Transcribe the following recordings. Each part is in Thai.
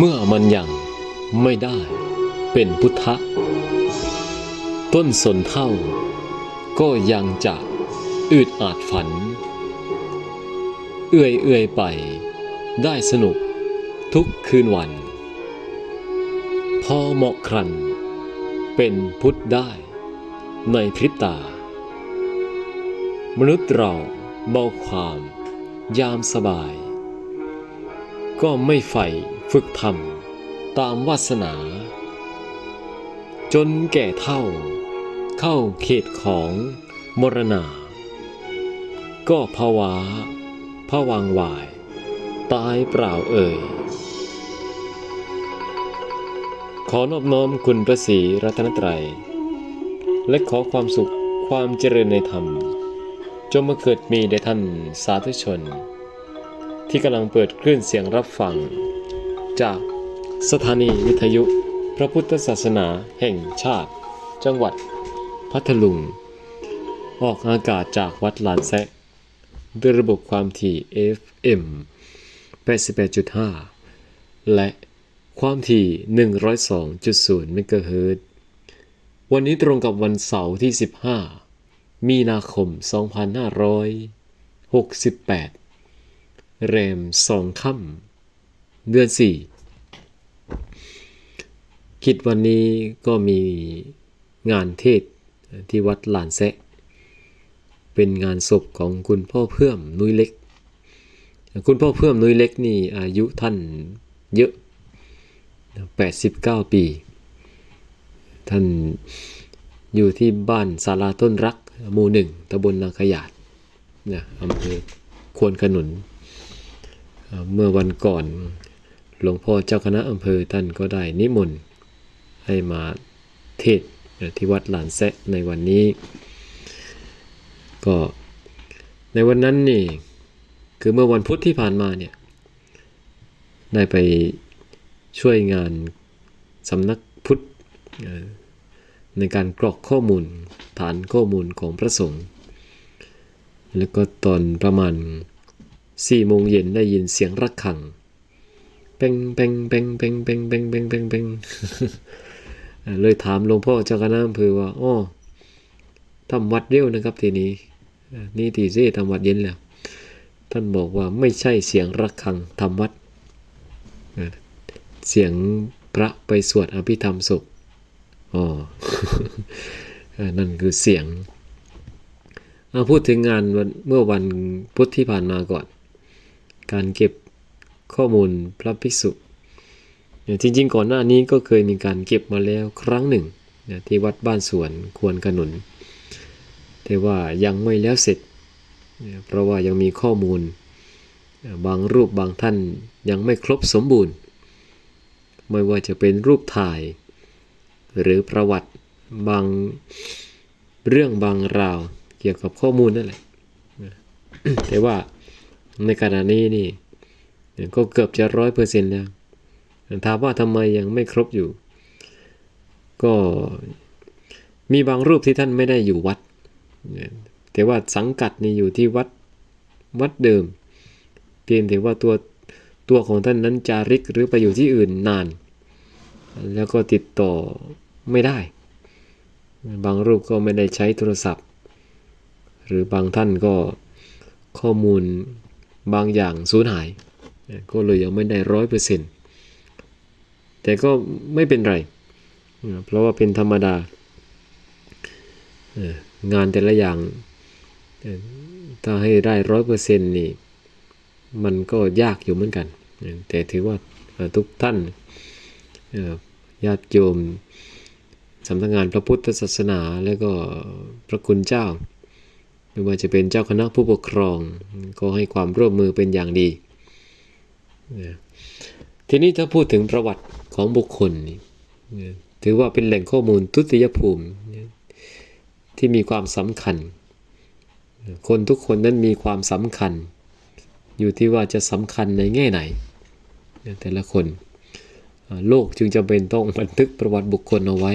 เมื่อมันยังไม่ได้เป็นพุทธะ ต้นสนเท่า ก็ยังจะอืดอาดฝัน เอื่อยเอื่อยไป ได้สนุกทุกคืนวัน พอเหมาะครัน เป็นพุทธได้ ในพริบตา มนุษย์เราเบาความยามสบาย ก็ไม่ใฝ่ ฝึกทำตามวาสนา จนแก่เท่า เข้าเขตของมรณา ก็ภาวะผวังวาย ตายเปล่าเอ่ย ขอนอบน้อมคุณพระศรีรัตนตรัย และขอความสุขความเจริญในธรรม จงมาเกิดมีแด่ท่านสาธุชน ที่กำลังเปิดคลื่นเสียงรับฟัง จากสถานีวิทยุ พระพุทธศาสนาแห่งชาติ จังหวัดพัทลุง ออกอากาศจากวัดลานแซะด้วยระบบความถี่ FM 88.5 และความถี่ 102.0เมกะเฮิรตซ์วันนี้ตรงกับวันเสาร์ที่ 15 มีนาคม 2568แรมสองค่ำ เดือน4คิดวันนี้ก็มีงานเทศที่วัดหลานแซะ เป็นงานศพของคุณพ่อเพื่อมนุ้ยเล็ก คุณพ่อเพื่อมนุ้ยเล็กนี่อายุท่านเยอะ 89 ปี ท่านอยู่ที่บ้านศาลาต้นรักหมู่หนึ่งตำบลนาขยาดนะอำเภอควนขนุน เมื่อวันก่อน หลวงพ่อเจ้าคณะอำเภอท่านก็ได้นิมนต์ให้มาเทศที่วัดหลานแซะในวันนี้ ก็ในวันนั้นนี่คือเมื่อวันพุธที่ผ่านมาเนี่ยได้ไปช่วยงานสำนักพุทธในการกรอกข้อมูลฐานข้อมูลของพระสงฆ์แล้วก็ตอนประมาณสี่โมงเย็นได้ยินเสียงระฆัง เป้งเป้งเป้งเป้งเป้งเป้งเป้งเป้งเป้งเลยถามหลวงพ่อเจ้าคณะอำเภอว่าอ้อทำวัดเร็วนะครับทีนี้เอ่อนี่ตีเซ่ทำวัดเย็นแล้ว ท่านบอกว่าไม่ใช่เสียงระฆังทำวัด เสียงพระไปสวดอภิธรรมศพอ๋อ นั่นคือเสียงเอาพูดถึงงานวันเมื่อวันพุธที่ผ่านมาก่อน การเก็บ ข้อมูลพระภิกษุจริงๆ ก่อนหน้านี้ก็เคยมีการเก็บมาแล้วครั้งหนึ่งที่วัดบ้านสวนควรขนุน แต่ว่ายังไม่แล้วเสร็จเนี่ยเพราะว่ายังมีข้อมูลบางรูปบางท่านยังไม่ครบสมบูรณ์ ไม่ว่าจะเป็นรูปถ่าย หรือประวัติบางเรื่องบางราวเกี่ยวกับข้อมูลนั่นแหละแต่ว่าในขณะนี้นี่ ก็เกือบจะร้อยเปอร์เซ็นต์แล้วถามว่าทำไมยังไม่ครบอยู่ ก็มีบางรูปที่ท่านไม่ได้อยู่วัด แต่ว่าสังกัดนี่อยู่ที่วัดวัดเดิม เพียงแต่ว่าตัวตัวของท่านนั้นจาริกหรือไปอยู่ที่อื่นนาน แล้วก็ติดต่อไม่ได้ บางรูปก็ไม่ได้ใช้โทรศัพท์ หรือบางท่านก็ข้อมูลบางอย่างสูญหาย ก็เลยยังไม่ได้ร้อยเปอร์เซ็นต์แต่ก็ไม่เป็นไร เพราะว่าเป็นธรรมดางานแต่ละอย่างถ้าให้ได้ร้อยเปอร์เซ็นต์นี่มันก็ยากอยู่เหมือนกัน แต่ถือว่าทุกท่านญาติโยมสำนักงานพระพุทธศาสนาแล้วก็พระคุณเจ้า ไม่ว่าจะเป็นเจ้าคณะผู้ปกครอง ก็ให้ความร่วมมือเป็นอย่างดี ทีนี้ถ้าพูดถึงประวัติของบุคคลนี่ถือว่าเป็นแหล่งข้อมูลทุติยภูมิที่มีความสำคัญ คนทุกคนนั้นมีความสำคัญ อยู่ที่ว่าจะสำคัญในแง่ไหน แต่ละคนโลกจึงจำเป็นต้องบันทึกประวัติบุคคลเอาไว้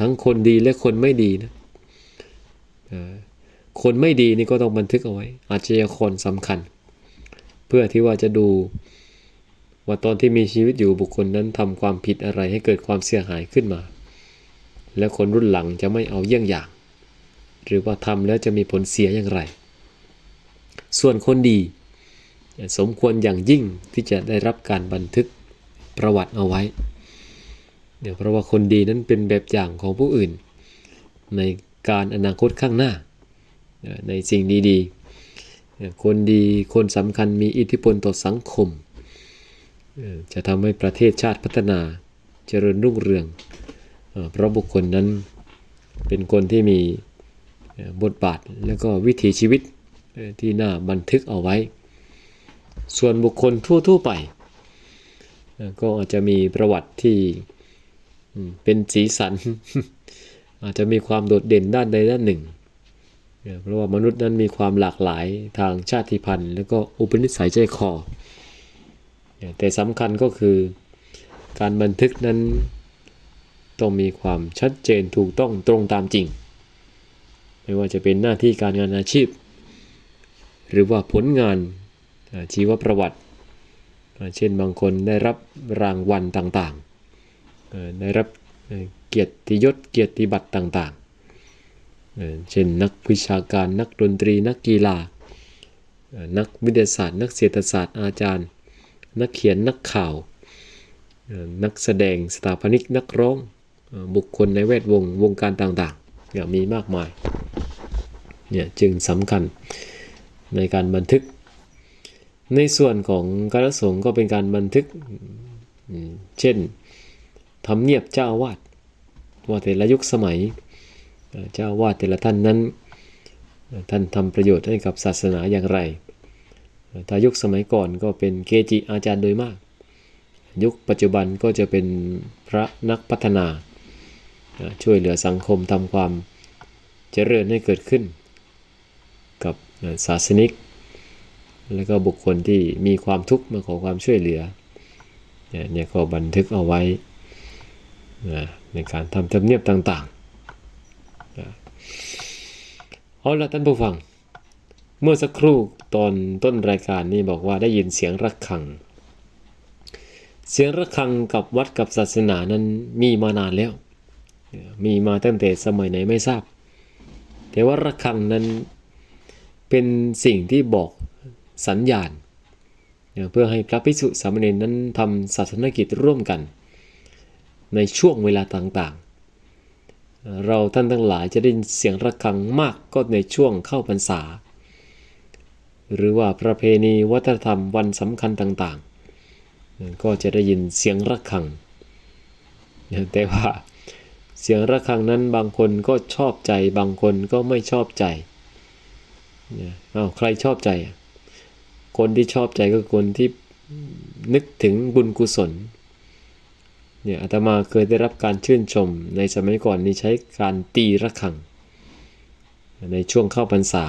ทั้งคนดีและคนไม่ดีนะคนไม่ดีนี่ก็ต้องบันทึกเอาไว้อาชญากรสำคัญ พื่อที่ว่าจะดู ว่าตอนที่มีชีวิตอยู่บุคคลนั้นทำความผิดอะไรให้เกิดความเสียหายขึ้นมา และคนรุ่นหลังจะไม่เอาเยี่ยงอย่าง หรือว่าทำแล้วจะมีผลเสียอย่างไร ส่วนคนดีสมควรอย่างยิ่งที่จะได้รับการบันทึกประวัติเอาไว้เดี๋ยวเพราะว่าคนดีนั้นเป็นแบบอย่างของผู้อื่น ในการอนาคตข้างหน้า ในสิ่งดีๆ คนดีคนสำคัญมีอิทธิพลต่อสังคม จะทำให้ประเทศชาติพัฒนาเจริญรุ่งเรือง เพราะบุคคลนั้นเป็นคนที่มีบทบาทและก็วิถีชีวิตที่น่าบันทึกเอาไว้ ส่วนบุคคลทั่ว ๆ ไป ก็อาจจะมีประวัติที่เป็นสีสัน อาจจะมีความโดดเด่นด้านใดด้านหนึ่ง เพราะว่ามนุษย์นั้นมีความหลากหลายทางชาติพันธุ์ แล้วก็อุปนิสัยใจคอ แต่สำคัญก็คือการบันทึกนั้นต้องมีความชัดเจนถูกต้องตรงตามจริง ไม่ว่าจะเป็นหน้าที่การงานอาชีพ หรือว่าผลงานชีวประวัติ เช่นบางคนได้รับรางวัลต่างๆ ได้รับเกียรติยศเกียรติบัตรต่างๆ เช่นนักวิชาการนักดนตรีนักกีฬา นักวิทยาศาสตร์ นักเศรษฐศาสตร์อาจารย์ นักเขียนนักข่าว นักแสดงสถาปนิกนักร้องบุคคลในแวดวงวงการต่างๆเนี่ยมีมากมายเนี่ยจึงสำคัญในการบันทึก ในส่วนของคณะสงฆ์ก็เป็นการบันทึก เช่นทำเนียบเจ้าอาวาสว่าแต่ละยุคสมัย เจ้าวาสแต่ละท่านนั้น ท่านทำประโยชน์ให้กับศาสนาอย่างไรถ้ายุคสมัยก่อนก็เป็นเกจิอาจารย์โดยมาก ยุคปัจจุบันก็จะเป็นพระนักพัฒนา ช่วยเหลือสังคมทำความเจริญให้เกิดขึ้น กับศาสนิก และก็บุคคลที่มีความทุกข์มาขอความช่วยเหลือเนี่ยก็บันทึกเอาไว้ในการทำธรรมเนียบต่างๆ เอาละท่านผู้ฟัง เมื่อสักครู่ตอนต้นรายการนี้บอกว่าได้ยินเสียงระฆัง เสียงระฆังกับวัดกับศาสนานั้นมีมานานแล้ว มีมาตั้งแต่สมัยไหนไม่ทราบ แต่ว่าระฆังนั้นเป็นสิ่งที่บอกสัญญาณ เพื่อให้พระภิกษุสามเณรนั้นทำศาสนกิจร่วมกัน ในช่วงเวลาต่าง เราท่านทั้งหลายจะได้ยินเสียงระฆังมากก็ในช่วงเข้าพรรษา หรือว่าประเพณีวัฒนธรรมวันสำคัญต่างๆ ก็จะได้ยินเสียงระฆัง แต่ว่าเสียงระฆังนั้นบางคนก็ชอบใจบางคนก็ไม่ชอบใจอ้าวใครชอบใจ คนที่ชอบใจก็คนที่นึกถึงบุญกุศล เนี่ยอาตมาเคยได้รับการชื่นชมในสมัยก่อนนี้ใช้การตีระฆัง ในช่วงเข้าพรรษา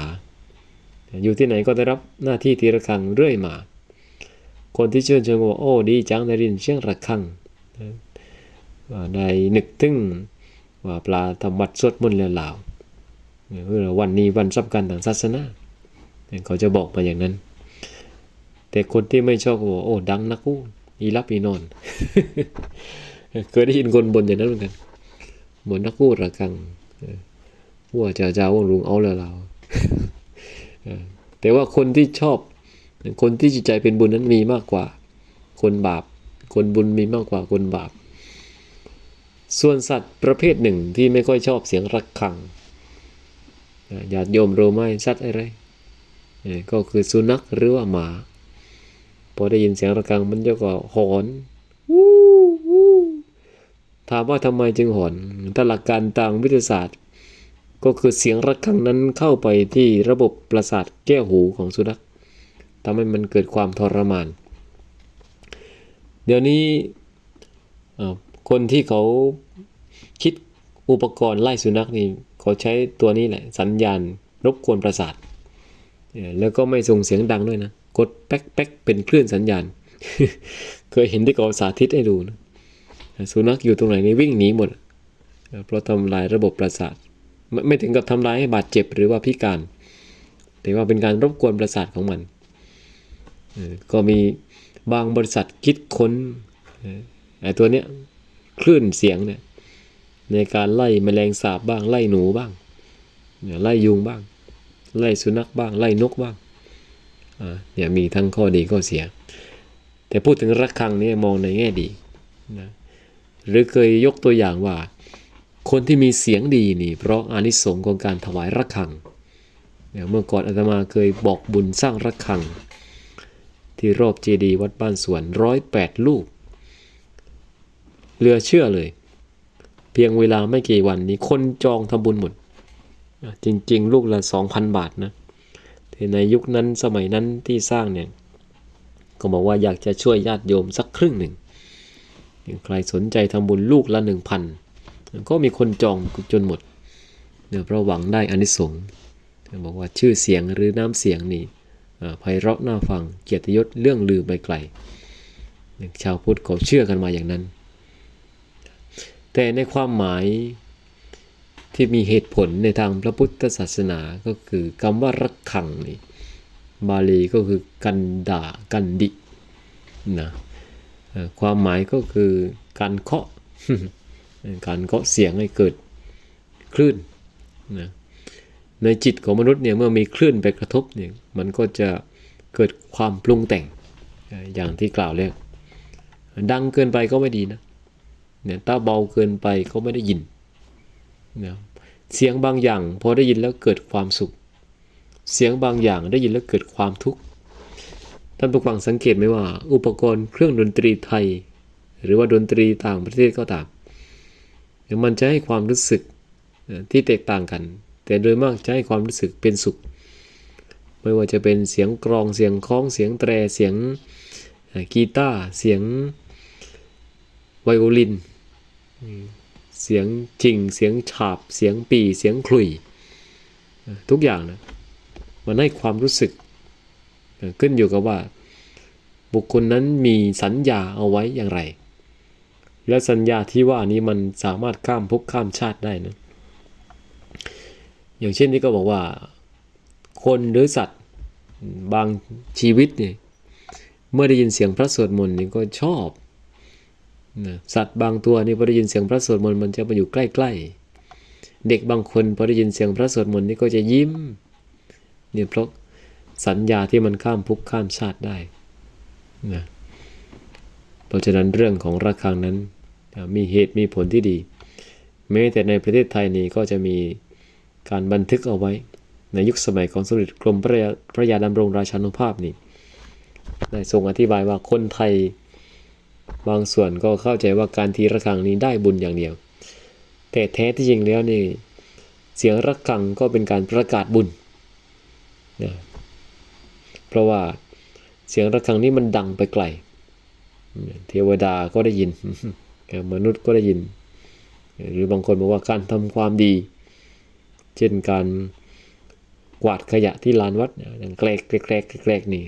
อยู่ที่ไหนก็ได้รับหน้าที่ตีระฆังเรื่อยมา คนที่ชื่นชมว่าโอ้ดีจังได้ยินเสียงระฆังได้นึกถึงว่าปลาทำวัดสวดมนต์แล้วลาวเพื่อวันนี้วันสำคัญทางศาสนาเขาจะบอกมาอย่างนั้น แต่คนที่ไม่ชอบก็บอกโอ้ดังนักกู้ อีรับอีนอน เคยได้ยินคนบนอย่างนั้นเหมือนกัน เหมือนนักพูดระกังว่าจะจาว่าลุงเอาแล้วเราแต่ว่าคนที่ชอบ คนที่จิตใจเป็นบุญนั้นมีมากกว่า คนบาป คนบุญมีมากกว่าคนบาป ส่วนสัตว์ประเภทหนึ่งที่ไม่ค่อยชอบเสียงระฆังญาติโยมโรไหมสัตว์อะไรก็คือสุนัขหรือว่าหมา พอได้ยินเสียงระฆังมันจะก็หอนถามว่าทำไมจึงหอนถ้าหลักการทางวิทยาศาสตร์ ก็คือเสียงระฆังนั้นเข้าไปที่ระบบประสาทแก้วหูของสุนัขทำให้มันเกิดความทรมาน เดี๋ยวนี้คนที่เขาคิดอุปกรณ์ไล่สุนัขนี่เขาใช้ตัวนี้แหละ สัญญาณรบกวนประสาท แล้วก็ไม่ส่งเสียงดังด้วยนะ กดแป๊กแป๊กเป็นคลื่นสัญญาณ เคยเห็นที่เขาสาธิตให้ดูนะสุนัขอยู่ตรงไหนนี่วิ่งหนีหมด เพราะทำลายระบบประสาท ไม่ถึงกับทำลายให้บาดเจ็บหรือว่าพิการ แต่ว่าเป็นการรบกวนประสาทของมัน ก็มีบางบริษัทคิดค้นไอ้ตัวเนี้ยคลื่นเสียงเนี่ยในการไล่แมลงสาบบ้างไล่หนูบ้างไล่ยุงบ้าง ไล่สุนัขบ้าง ไล่นกบ้าง เนี่ยมีทั้งข้อดีข้อเสีย แต่พูดถึงระฆังนี่มองในแง่ดีนะหรือเคยยกตัวอย่างว่า คนที่มีเสียงดีนี่ เพราะอานิสงส์ของการถวายระฆังเนี่ยเมื่อก่อนอาตมาเคยบอกบุญสร้างระฆัง ที่รอบเจดีวัดบ้านสวนร้อยแปดลูกเหลือเชื่อเลย เพียงเวลาไม่กี่วันนี้คนจองทำบุญหมด จริง ๆ ลูกละสองพันบาทนะ แต่ในยุคนั้นสมัยนั้นที่สร้างเนี่ยก็บอกว่าอยากจะช่วยญาติโยมสักครึ่งหนึ่งใครสนใจทำบุญลูกละหนึ่งพันก็มีคนจองจนหมดเนี่ยเพราะหวังได้อานิสงส์บอกว่าชื่อเสียงหรือน้ำเสียงนี่ไพเราะน่าฟังเกียรติยศเรื่องลือไปไกลชาวพุทธเขาเชื่อกันมาอย่างนั้น แต่ในความหมาย ที่มีเหตุผลในทางพระพุทธศาสนาก็คือคำว่ารักขังนี่บาลีก็คือกันดากันดินะความหมายก็คือการเคาะการเคาะเสียงให้เกิดคลื่นนะในจิตของมนุษย์เนี่ยเมื่อมีคลื่นไปกระทบเนี่ยมันก็จะเกิดความปรุงแต่งเอ่ออย่างที่กล่าวแล้วดังเกินไปก็ไม่ดีนะเนี่ยถ้าเบาเกินไปก็ไม่ได้ยิน นะเสียงบางอย่างพอได้ยินแล้วเกิดความสุข เสียงบางอย่างได้ยินแล้วเกิดความทุกข์ท่านผู้ฟังสังเกตไหมว่า อุปกรณ์เครื่องดนตรีไทย หรือว่าดนตรีต่างประเทศก็ตามมันจะให้ความรู้สึกที่แตกต่างกัน แต่โดยมากจะให้ความรู้สึกเป็นสุข ไม่ว่าจะเป็นเสียงกรองเสียงคล้องเสียงแตรเสียงกีตาร์เสียงไวโอลิน เสียงจริง เสียงฉาบ เสียงปีเสียงขลุ่ยทุกอย่างนะมันให้ความรู้สึก ขึ้นอยู่กับว่า บุคคลนั้นมีสัญญาเอาไว้อย่างไร และสัญญาที่ว่านี้มันสามารถข้ามภพข้ามชาติได้นะอย่างเช่นที่ก็บอกว่า คนหรือสัตว์บางชีวิตเนี่ยเมื่อได้ยินเสียงพระสวดมนต์นี่ก็ชอบ นะสัตว์บางตัวนี่พอได้ยินเสียงพระสวดมนต์มันจะมาอยู่ใกล้ๆ เด็กบางคนพอได้ยินเสียงพระสวดมนต์นี่ก็จะยิ้มเนี่ยเพราะสัญญาที่มันข้ามภพข้ามชาติได้นะเพราะฉะนั้นเรื่องของระฆังนั้นมีเหตุมีผลที่ดี แม้แต่ในประเทศไทยนี่ก็จะมีการบันทึกเอาไว้ ในยุคสมัยของสมเด็จกรมพระยาพระยาดำรงราชานุภาพนี่ได้ทรงอธิบายว่าคนไทย บางส่วนก็เข้าใจว่าการทีระฆังนี้ได้บุญอย่างเดียว แต่แท้ที่จริงแล้วนี่เสียงระฆังก็เป็นการประกาศบุญนะเพราะว่าเสียงระฆังนี้มันดังไปไกล เทวดาก็ได้ยิน มนุษย์ก็ได้ยิน หรือบางคนบอกว่าการทำความดี เช่นการกวาดขยะที่ลานวัดดังแกลกแกลกแกลกแกลกนี่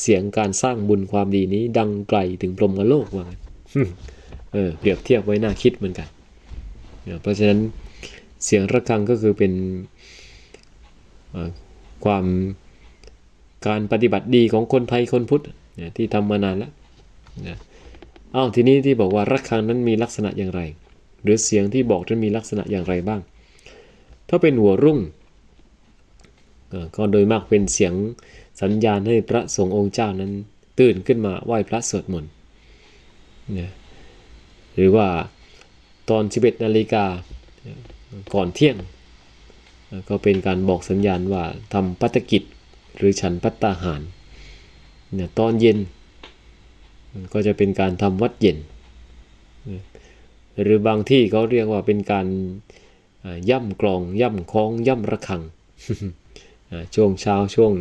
เสียงการสร้างบุญความดีนี้ดังไกลถึงพรหมโลกว่าเออเปรียบเทียบไว้น่าคิดเหมือนกัน เพราะฉะนั้นเสียงระฆังก็คือเป็นความการปฏิบัติดีของคนไทยคนพุทธที่ทำมานานแล้วนะอ้าวทีนี้ที่บอกว่าระฆังนั้นมีลักษณะอย่างไร หรือเสียงที่บอกนั้นมีลักษณะอย่างไรบ้าง ถ้าเป็นหัวรุ่งก็โดยมากเป็นเสียง สัญญาณให้พระสงฆ์องค์เจ้านั้นตื่นขึ้นมาไหว้พระสวดมนต์นะหรือว่าตอน 11นาฬิกาก่อนเที่ยง ก็เป็นการบอกสัญญาณว่าทำพัฒกิจหรือฉันพัตตาหารเนี่ยตอนเย็นก็จะเป็นการทำวัดเย็น หรือบางที่เขาเรียกว่าเป็นการย่ำกลอง ย่ำคล้อง ย่ำระฆังช่วงเช้าช่วง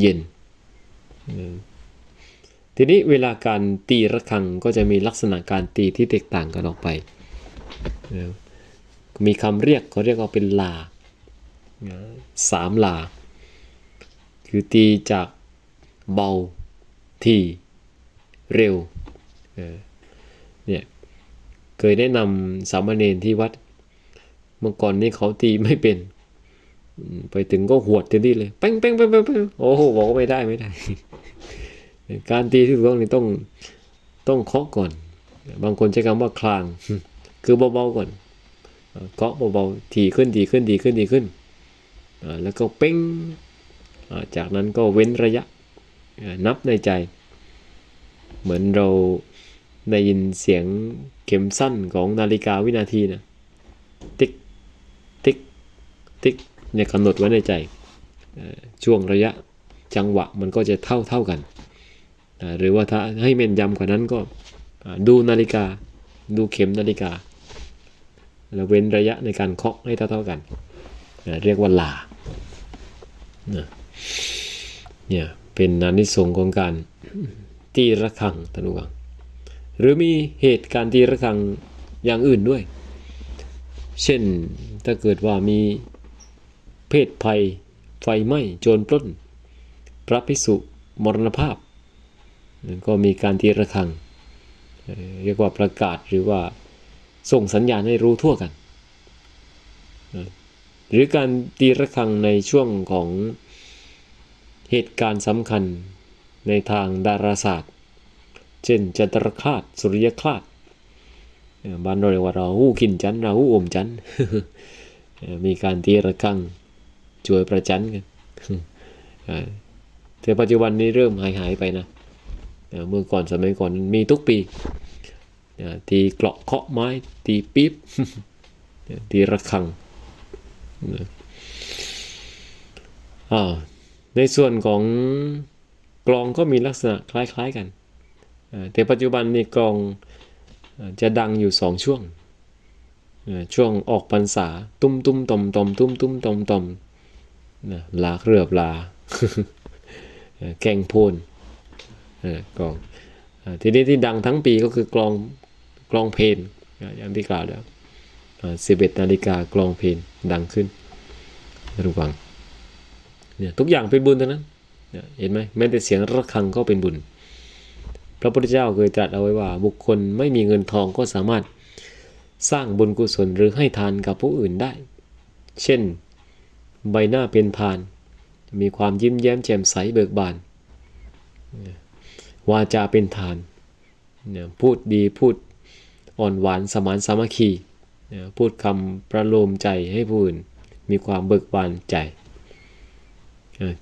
เย็น ทีนี้เวลาการตีระฆังก็จะมีลักษณะการตีที่แตกต่างกันออกไป มีคำเรียกเขาเรียกว่าเป็นลาสามลา คือตีจากเบาทีเร็วเนี่ยเคยแนะนำสามเณรที่วัดเมื่อก่อนนี้เขาตีไม่เป็น ไปถึงก็หวดเต็มที่เลยแป้งแป้งแป้งแป้งปงโอ้โหบอกว่าไม่ได้ไม่ได้ การตีที่ถูกต้องนี่ต้องต้องเคาะก่อน บางคนใช้คำว่าคลาง คือเบาๆก่อนเคาะเบาๆถีขึ้นดีขึ้นดีขึ้นดีขึ้น แล้วก็เป้งจากนั้นก็เว้นระยะนับในใจ เหมือนเราได้ยินเสียงเข็มสั้นของนาฬิกาวินาทีนะติ๊กติ๊กติ๊ก เนี่ยกำหนดไว้ในใจช่วงระยะจังหวะมันก็จะเท่าเท่ากัน หรือว่าถ้าให้แม่นยำกว่านั้นก็ดูนาฬิกาดูเข็มนาฬิกา แล้วเว้นระยะในการเคาะให้เท่าเท่าๆกัน เรียกว่าลาเนี่ยเป็นนานิสงของการตีระฆังธนุวัง หรือมีเหตุการณ์ตีระฆังอย่างอื่นด้วย เช่นถ้าเกิดว่ามี เพศภัย ไฟไหม้โจรปล้น พระภิกษุมรณภาพ ก็มีการตีระฆัง เรียกว่าประกาศหรือว่าส่งสัญญาณให้รู้ทั่วกัน หรือการตีระฆังในช่วงของเหตุการณ์สำคัญในทางดาราศาสตร์ เช่นจันทรคาดสุริยคาดเอ่อบ้านเราเรียกว่าราหูกินจันทร์ราหูอมจันทร์มีการตีระฆัง ช่วยประจันกันเอ่อแต่ปัจจุบันนี้เริ่มหายหายไปนะเอ่เมื่อก่อนสมัยก่อนมีทุกปีเอ่อตีเกราะเคาะไม้ตีปี๊บเอ่อตีระฆังอ่าในส่วนของกลองก็มีลักษณะคล้ายๆกันเอ่อแต่ปัจจุบันนี่กลองจะดังอยู่สองช่วงเอ่อช่วงออกพรรษาตุ้มตุ้มตอมตอมตุ้มตุ้มตอมตอม ลาเครือบลาเอ่อแกงโพนกลองทีนี้ที่ดังทั้งปีก็คือกลองกลองเพลนอย่างที่กล่าวแล้วสิบเอ็ดนาฬิกากลองเพลนดังขึ้นระวังเนี่ยทุกอย่างเป็นบุญทั้งนั้นเนี่ยเห็นไหมแม้แต่เสียงระฆังก็เป็นบุญ พระพุทธเจ้าเคยตรัสเอาไว้ว่า บุคคลไม่มีเงินทองก็สามารถสร้างบุญกุศลหรือให้ทานกับผู้อื่นได้ เช่น ใบหน้าเป็นทาน มีความยิ้มแย้มแจ่มใสเบิกบาน วาจาเป็นทาน พูดดีพูดอ่อนหวานสมานสามัคคี พูดคำประโลมใจให้ผู้อื่น มีความเบิกบานใจ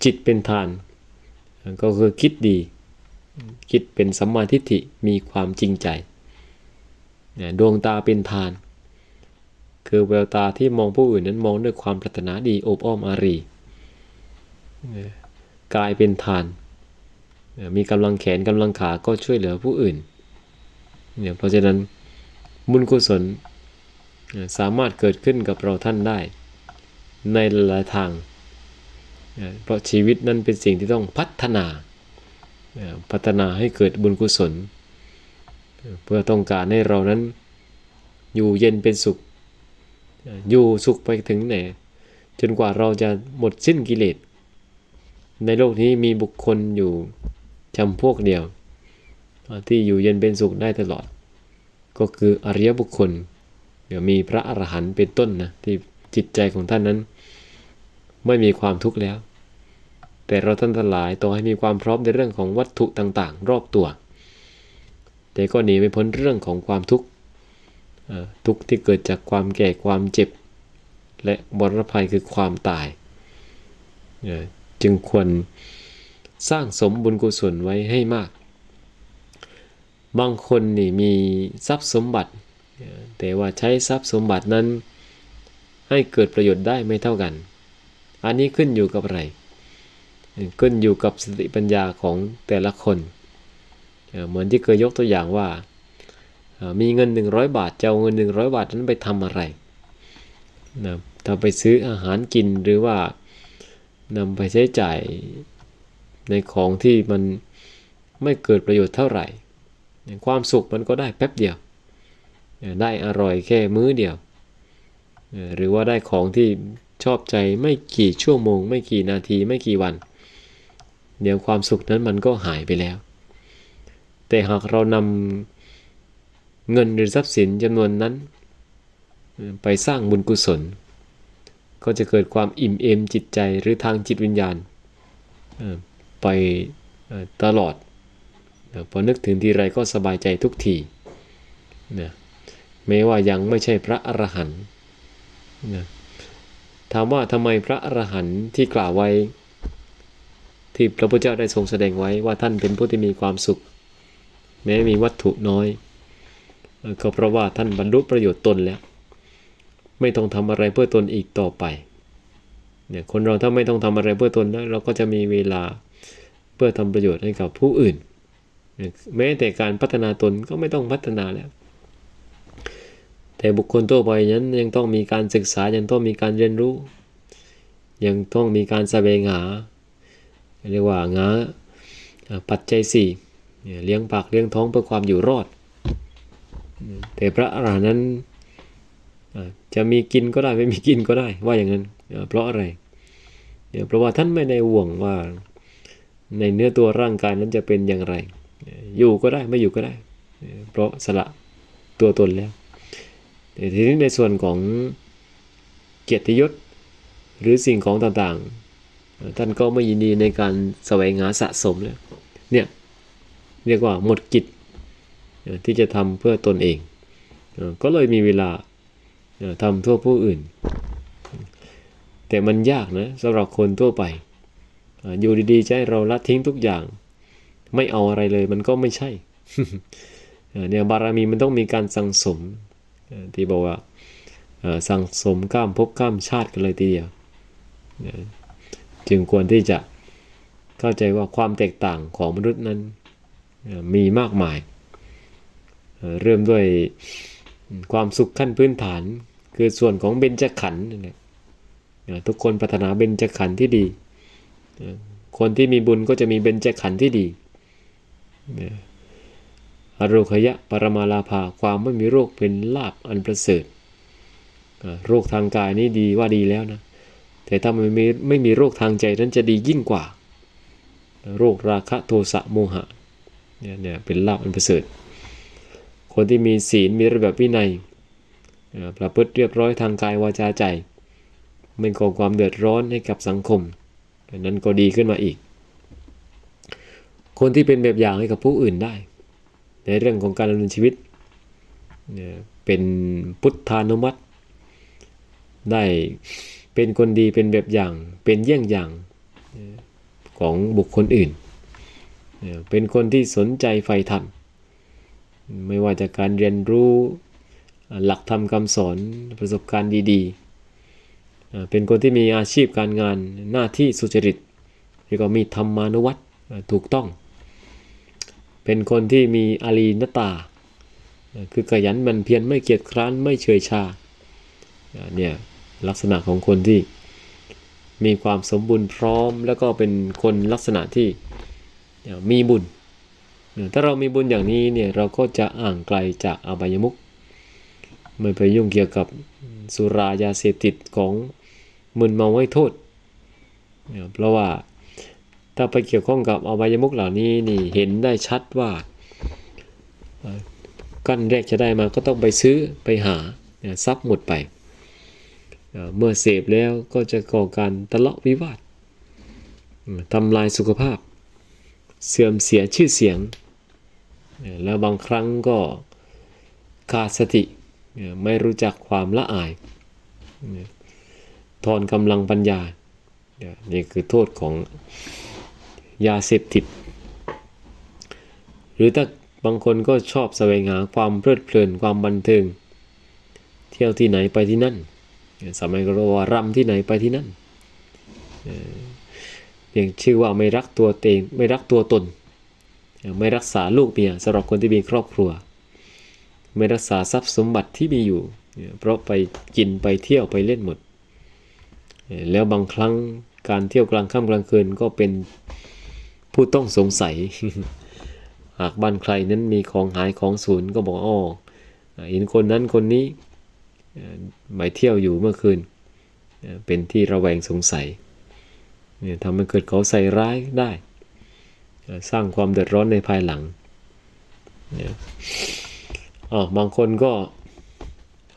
จิตเป็นทาน ก็คือคิดดี คิดเป็นสัมมาทิฏฐิมีความจริงใจ ดวงตาเป็นทาน คือแววตาที่มองผู้อื่นนั้นมองด้วยความปรารถนาดีโอบอ้อมอารีเนี่ยกายเป็นทาน มีกำลังแขนกำลังขาก็ช่วยเหลือผู้อื่นเนี่ยเพราะฉะนั้นบุญกุศลสามารถเกิดขึ้นกับเราท่านได้ ในหลายทาง เพราะชีวิตนั้นเป็นสิ่งที่ต้องพัฒนา พัฒนาให้เกิดบุญกุศล เพื่อต้องการให้เรานั้นอยู่เย็นเป็นสุข อยู่สุขไปถึงไหนจนกว่าเราจะหมดสิ้นกิเลส ในโลกนี้มีบุคคลอยู่จำพวกเดียว ที่อยู่เย็นเป็นสุขได้ตลอด ก็คืออริยบุคคล เดี๋ยวมีพระอรหันต์เป็นต้นนะที่จิตใจของท่านนั้น ไม่มีความทุกข์แล้ว แต่เราท่านทั้งหลายต่อให้มีความพร้อมในเรื่องของวัตถุต่างๆ รอบตัว แต่ก็หนีไม่พ้นเรื่องของความทุกข์ ทุกข์ที่เกิดจากความแก่ความเจ็บ และมรภัยคือความตาย จึงควรสร้างสมบุญกุศลไว้ให้มาก บางคนนี่มีทรัพย์สมบัติ แต่ว่าใช้ทรัพย์สมบัตินั้นให้เกิดประโยชน์ได้ไม่เท่ากัน อันนี้ขึ้นอยู่กับอะไร ขึ้นอยู่กับสติปัญญาของแต่ละคน เหมือนที่เคยยกตัวอย่างว่า มีเงิน 100 บาทจะเอาเงิน 100 บาทนั้นไปทำอะไรนะถ้าไปซื้ออาหารกินหรือว่านำไปใช้จ่ายในของที่มันไม่เกิดประโยชน์เท่าไหร่ ความสุขมันก็ได้แป๊บเดียว ได้อร่อยแค่มื้อเดียว หรือว่าได้ของที่ชอบใจไม่กี่ชั่วโมง ไม่กี่นาทีไม่กี่วัน เดี๋ยวความสุขนั้นมันก็หายไปแล้ว แต่หากเรานำ เงินหรือทรัพย์สินจำนวนนั้น ไปสร้างบุญกุศล ก็จะเกิดความอิ่มเอมจิตใจหรือทางจิตวิญญาณไปตลอดพอนึกถึงทีไรก็สบายใจทุกทีนะแม้ว่ายังไม่ใช่พระอรหันต์นะถามว่าทำไมพระอรหันต์ที่กล่าวไว้ ที่พระพุทธเจ้าได้ทรงแสดงไว้ว่าท่านเป็นผู้ที่มีความสุข แม้มีวัตถุน้อย ก็เพราะว่าท่านบรรลุประโยชน์ตนแล้ว ไม่ต้องทำอะไรเพื่อตนอีกต่อไปเนี่ยคนเราถ้าไม่ต้องทำอะไรเพื่อตนแล้วเราก็จะมีเวลาเพื่อทำประโยชน์ให้กับผู้อื่น แม้แต่การพัฒนาตนก็ไม่ต้องพัฒนาแล้ว แต่บุคคลทั่วไปนั้นยังต้องมีการศึกษายังต้องมีการเรียนรู้ ยังต้องมีการแสวงหาเรียกว่าหาปัจจัยสี่เลี้ยงปากเลี้ยงท้องเพื่อความอยู่รอด แต่พระอรหันต์นั้นจะมีกินก็ได้ไม่มีกินก็ได้ว่าอย่างนั้น เพราะอะไรเนี่ยเพราะว่าท่านไม่ได้ห่วงว่าในเนื้อตัวร่างกายนั้นจะเป็นอย่างไร อยู่ก็ได้ไม่อยู่ก็ได้ เพราะสละตัวตนแล้วแต่ทีนี้ในส่วนของเกียรติยศหรือสิ่งของต่างๆ ท่านก็ไม่ยินดีในการแสวงหาสะสมแล้วเนี่ยเรียกว่าหมดกิจ ที่จะทำเพื่อตนเอง ก็เลยมีเวลาทำทั่วผู้อื่น แต่มันยากนะสำหรับคนทั่วไป อยู่ดีๆจะให้เราละทิ้งทุกอย่าง ไม่เอาอะไรเลยมันก็ไม่ใช่เนี่ยบารมีมันต้องมีการสั่งสมที่บอกว่าสั่งสมข้ามภพข้ามชาติกันเลยทีเดียวจึงควรที่จะเข้าใจว่าความแตกต่างของมนุษย์นั้นมีมากมาย เริ่มด้วยความสุขขั้นพื้นฐาน คือส่วนของเบญจขันธ์นั่นแหละทุกคนปรารถนาเบญจขันธ์ที่ดี คนที่มีบุญก็จะมีเบญจขันธ์ที่ดีอโรคยะปรมาลาภาความไม่มีโรคเป็นลาบอันประเสริฐโรคทางกายนี่ดีว่าดีแล้วนะแต่ถ้ามันไม่ไม่มีโรคทางใจนั้นจะดียิ่งกว่า โรคราคะโทสะโมหะเนี่ยเนี่ยเป็นลาบอันประเสริฐ คนที่มีศีลมีระเบียบวินัยประพฤติเรียบร้อยทางกายวาจาใจ ไม่ก่อความเดือดร้อนให้กับสังคมนั้นก็ดีขึ้นมาอีก คนที่เป็นแบบอย่างให้กับผู้อื่นได้ ในเรื่องของการดำเนินชีวิต เป็นพุทธานุมัติ ได้เป็นคนดีเป็นแบบอย่าง เป็นเยี่ยงอย่างของบุคคลอื่นเนี่ยเป็นคนที่สนใจใฝ่ธรรม ไม่ว่าจากการเรียนรู้หลักธรรมคำสอนประสบการณ์ดีๆ เป็นคนที่มีอาชีพการงานหน้าที่สุจริตแล้วก็มีธรรมานุวัตรถูกต้อง เป็นคนที่มีอารีนตาเอ่อคือขยันมันเพียรไม่เกียจคร้านไม่เฉยชาเนี่ยลักษณะของคนที่มีความสมบูรณ์พร้อม แล้วก็เป็นคนลักษณะที่มีบุญ ถ้าเรามีบุญอย่างนี้เนี่ยเราก็จะอ่างไกลจากอบายมุขไม่ไปยุ่งเกี่ยวกับสุรายาเสพติดของมึนเมาไว้โทษเอ่อเพราะว่าถ้าไปเกี่ยวข้องกับอบายมุขเหล่านี้นี่เห็นได้ชัดว่ากั้นแรกจะได้มาก็ต้องไปซื้อไปหาทรัพย์หมดไป เมื่อเสพแล้วก็จะก่อการทะเลาะวิวาททำลายสุขภาพ เสื่อมเสียชื่อเสียง แล้วบางครั้งก็ขาดสติไม่รู้จักความละอายทอนกำลังปัญญาเนี่ยคือโทษของยาเสพติด หรือถ้าบางคนก็ชอบแสวงหาความเพลิดเพลินความบันเทิง เที่ยวที่ไหนไปที่นั่น สมัยก็เรียกว่ารำที่ไหนไปที่นั่นเอ่อเพียงชื่อว่าไม่รักตัวเองไม่รักตัวตน ไม่รักษาลูกเมียสำหรับคนที่มีครอบครัว ไม่รักษาทรัพย์สมบัติที่มีอยู่ เพราะไปกินไปเที่ยวไปเล่นหมด แล้วบางครั้งการเที่ยวกลางค่ำกลางคืนก็เป็นผู้ต้องสงสัย หากบ้านใครนั้นมีของหายของสูญก็บอกอ้อเห็นคนนั้นคนนี้ไปเที่ยวอยู่เมื่อคืน เป็นที่ระแวงสงสัยทำให้เกิดเขาใส่ร้ายได้ สร้างความเดือดร้อนในภายหลังเนี่ยอ๋อบางคนก็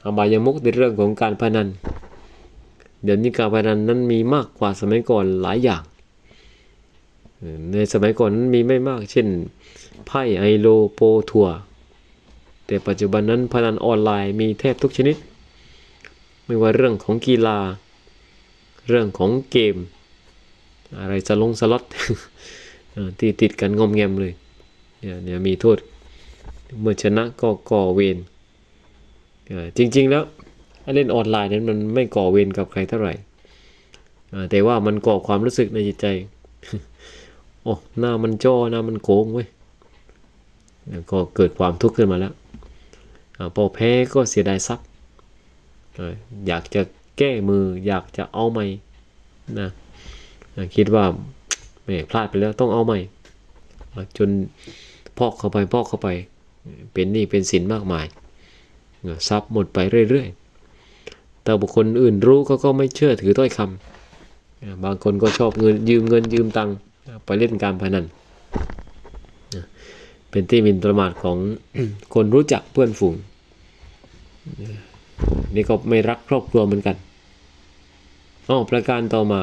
อบายมุกในเรื่องของการพนัน เดี๋ยวนี้การพนันนั้นมีมากกว่าสมัยก่อนหลายอย่าง ในสมัยก่อนนั้นมีไม่มาก เช่นไพ่ไอโลโปทัวแต่ปัจจุบันนั้นพนันออนไลน์มีแทบทุกชนิด ไม่ว่าเรื่องของกีฬา เรื่องของเกม อะไรสลงสล็อต ที่ติดกันงอมแงมเลยเนี่ยมีโทษเมื่อชนะก็ก่อเวรจริง ๆ แล้วเล่นออนไลน์นั้นมันไม่ก่อเวรกับใครเท่าไหร่แต่ว่ามันก่อความรู้สึกในจิตใจโอ้หน้ามันจ้อหน้ามันโค้งเว้ยก็เกิดความทุกข์ขึ้นมาแล้วอพอแพ้ก็เสียดายทรัพย์อยากจะแก้มืออยากจะเอาใหม่นะอ่าคิดว่า แหมพลาดไปแล้วต้องเอาใหม่ จนพอกเข้าไปพอกเข้าไป เป็นหนี้เป็นสินมากมายเอ่อทรัพย์หมดไปเรื่อยๆ แต่บุคคลอื่นรู้เขาก็ไม่เชื่อถือถ้อยคำอ่าบางคนก็ชอบเงินยืมเงินยืมตังค์ไปเล่นการพนัน เป็นที่มินประมาทของคนรู้จักเพื่อนฝูง นี่ก็ไม่รักครอบครัวเหมือนกันอ้อประการต่อมา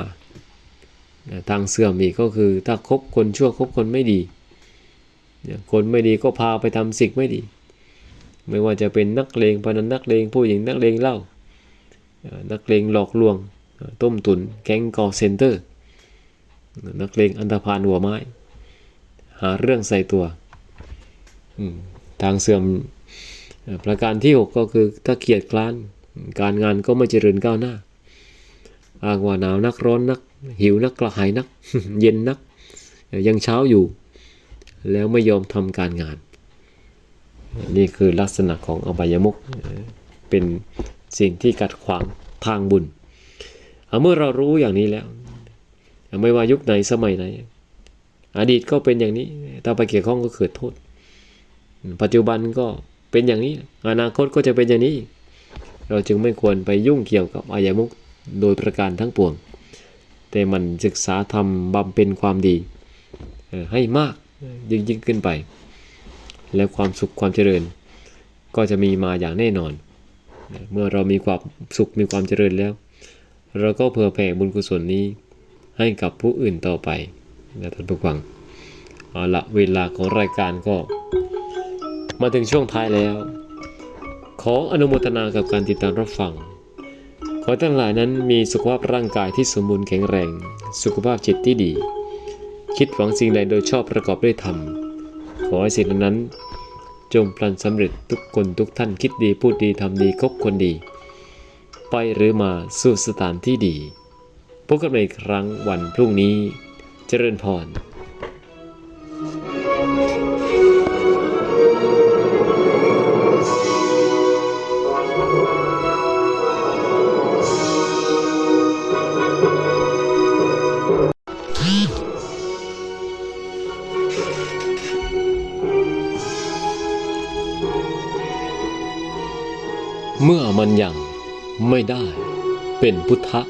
ทางเสื่อมอีกก็คือถ้าคบคนชั่วคบคนไม่ดี คนไม่ดีก็พาไปทำสิ่งไม่ดี ไม่ว่าจะเป็นนักเลงพนันนักเลงผู้หญิงนักเลงเหล้านักเลงหลอกลวง ต้มตุนแก๊งกอเซนเตอร์ นักเลงอันธพาลหัวไม้ หาเรื่องใส่ตัว ทางเสื่อมประการที่ 6 ก็คือถ้าเกียดคร้าน การงานก็ไม่เจริญก้าวหน้า อ้างว่าหนาวนักร้อนนัก หิวนักกระหายนัก เย็นนัก ยังเช้าอยู่ แล้วไม่ยอมทำการงาน นี่คือลักษณะของอบายมุขเป็นสิ่งที่กัดขวางทางบุญเเมื่อเรารู้อย่างนี้แล้ว ไม่ว่ายุคไหนสมัยไหน อดีตก็เป็นอย่างนี้ ถ้าไปเกี่ยวข้องก็เกิดโทษ ปัจจุบันก็เป็นอย่างนี้ อนาคตก็จะเป็นอย่างนี้ เราจึงไม่ควรไปยุ่งเกี่ยวกับอายมุก โดยประการทั้งปวง แต่มันศึกษาทำบำเพ็ญความดีให้มากยิ่งยิ่งขึ้นไป แล้วความสุขความเจริญ ก็จะมีมาอย่างแน่นอน เมื่อเรามีความสุขมีความเจริญแล้ว เราก็เผื่อแผ่บุญกุศลนี้ให้กับผู้อื่นต่อไปนะท่านผู้ฟังเอาละเวลาของรายการก็มาถึงช่วงท้ายแล้ว ขออนุโมทนากับการติดตามรับฟัง อทั้งหลายนั้นมีสุขภาพร่างกายที่สมบูรณ์แข็งแรง สุขภาพจิตที่ดี คิดหวังสิ่งใดโดยชอบประกอบด้วยธรรม ขอให้สิ่งนั้น จงพลันสำเร็จทุกคนทุกท่านคิดดีพูดดีทำดีคบคนดี ไปหรือมาสู่สถานที่ดีพบกันใหม่ครั้งวันพรุ่งนี้ เจริญพร มันยังไม่ได้เป็นพุทธะ